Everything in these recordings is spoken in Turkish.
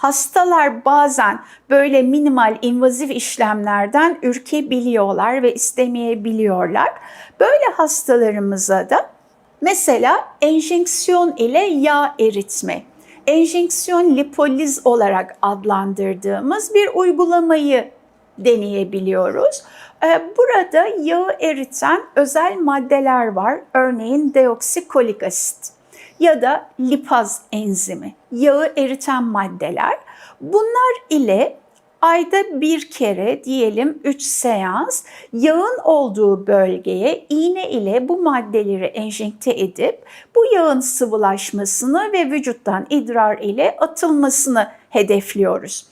Hastalar bazen böyle minimal invazif işlemlerden ürkebiliyorlar ve istemeyebiliyorlar. Böyle hastalarımıza da mesela enjeksiyon ile yağ eritme, enjeksiyon lipoliz olarak adlandırdığımız bir uygulamayı deneyebiliyoruz. Ee, Burada yağı eriten özel maddeler var. Örneğin deoksikolik asit ya da lipaz enzimi, yağı eriten maddeler. Bunlar ile ayda bir kere diyelim 3 seans yağın olduğu bölgeye iğne ile bu maddeleri enjekte edip bu yağın sıvılaşmasını ve vücuttan idrar ile atılmasını hedefliyoruz.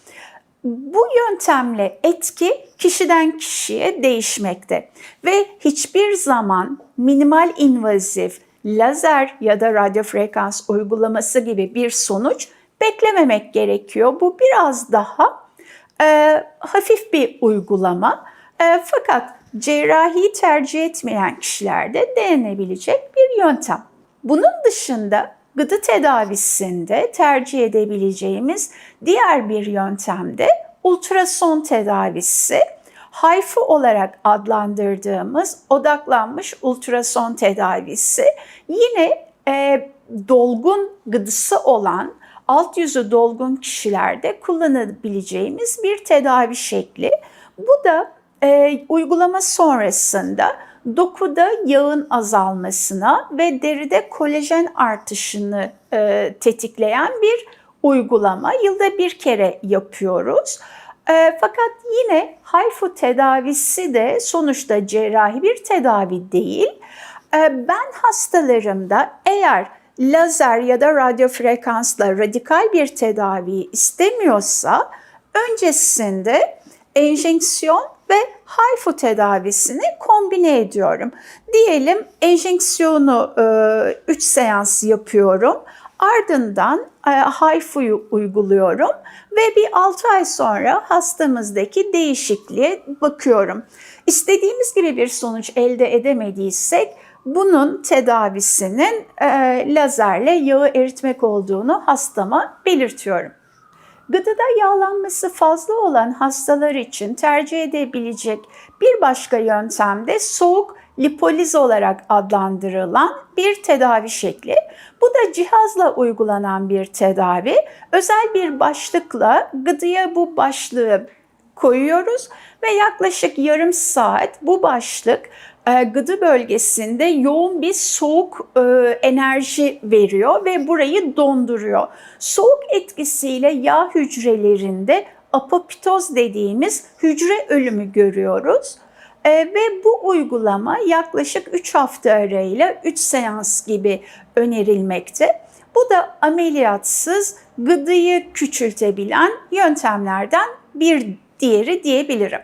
Bu yöntemle etki kişiden kişiye değişmekte ve hiçbir zaman minimal invazif lazer ya da radyo frekans uygulaması gibi bir sonuç beklememek gerekiyor. Bu biraz daha e, hafif bir uygulama E, fakat cerrahi tercih etmeyen kişilerde denenebilecek bir yöntem. Bunun dışında gıda tedavisinde tercih edebileceğimiz diğer bir yöntem de ultrason tedavisi. HIFU olarak adlandırdığımız odaklanmış ultrason tedavisi yine e, dolgun gıdısı olan alt yüzü dolgun kişilerde kullanabileceğimiz bir tedavi şekli. Bu da e, uygulama sonrasında dokuda yağın azalmasına ve deride kolajen artışını e, tetikleyen bir uygulama. Yılda bir kere yapıyoruz. E, fakat yine HIFU tedavisi de sonuçta cerrahi bir tedavi değil. E, ben hastalarımda eğer lazer ya da radyo frekansla radikal bir tedavi istemiyorsa öncesinde enjeksiyon ve HIFU tedavisini kombine ediyorum. Diyelim enjeksiyonu 3 seans yapıyorum. Ardından e, HIFU'yu uyguluyorum ve bir 6 ay sonra hastamızdaki değişikliğe bakıyorum. İstediğimiz gibi bir sonuç elde edemediysek bunun tedavisinin e, lazerle yağı eritmek olduğunu hastama belirtiyorum. Gıdada yağlanması fazla olan hastalar için tercih edebilecek bir başka yöntem de soğuk lipoliz olarak adlandırılan bir tedavi şekli. Bu da cihazla uygulanan bir tedavi. Özel bir başlıkla gıdıya bu başlığı koyuyoruz ve yaklaşık yarım saat bu başlık e, gıdı bölgesinde yoğun bir soğuk e, enerji veriyor ve burayı donduruyor. Soğuk etkisiyle yağ hücrelerinde apoptoz dediğimiz hücre ölümü görüyoruz. E, ve bu uygulama yaklaşık 3 hafta arayla 3 seans gibi önerilmekte. Bu da ameliyatsız gıdıyı küçültebilen yöntemlerden bir diğeri diyebilirim.